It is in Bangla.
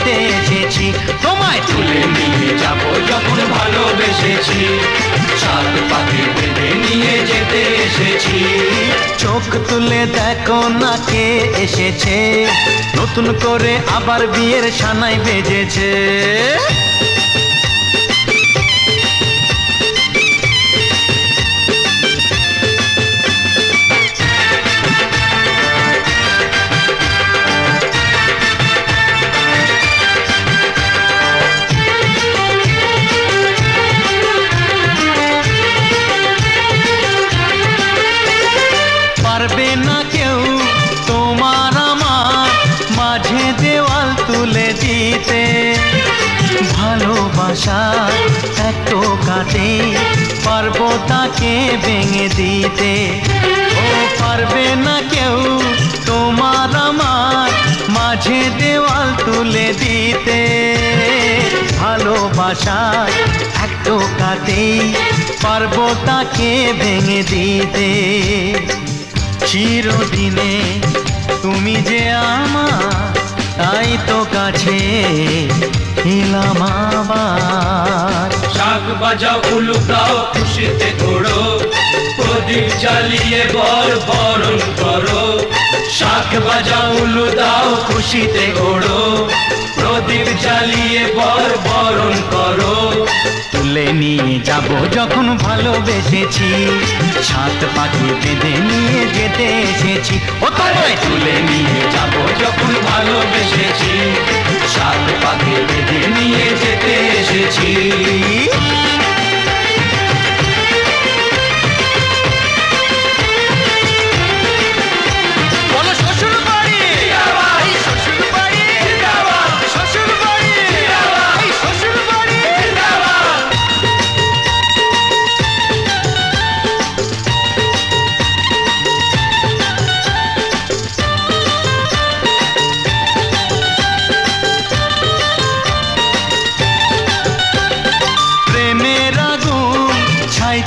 যেতে এসেছি। তোমায় তুলে নিয়ে যাব যখন ভালোবেসেছি। সাত পাখি পেতে নিয়ে যেতে এসেছি। চোখ তুলে দেখো না কে এসেছে। নতুন করে আবার বিয়ের সানায় বেজেছে। ভালোবাসা এত কাটে পারব তাকে ভেঙে দিতে। ও পারবে না কেউ তোমার আমার মাঝে দেওয়াল তুলে দিতে। ভালোবাসা এত কাটে পারব তাকে ভেঙে দিতে। চিরদিনে তুমি যে আমার, তাই তো কাছে এলাম আবার। বাজাও, উলুকাও, খুশিতে ঘোড়ো প্রদীপ জ্বালিয়ে বর বরণ করো। শাক বাজাও উলু দাও খুশিতে ঘোড়ো প্রদীপ জ্বালিয়ে বর বরণ করো। তুলে নিয়ে যাব যখন ভালোবেসেছি। সাত পাখি বেঁধে নিয়ে যেতে এসেছি। ও তুলে নিয়ে যাব যখন ভালোবেসেছি।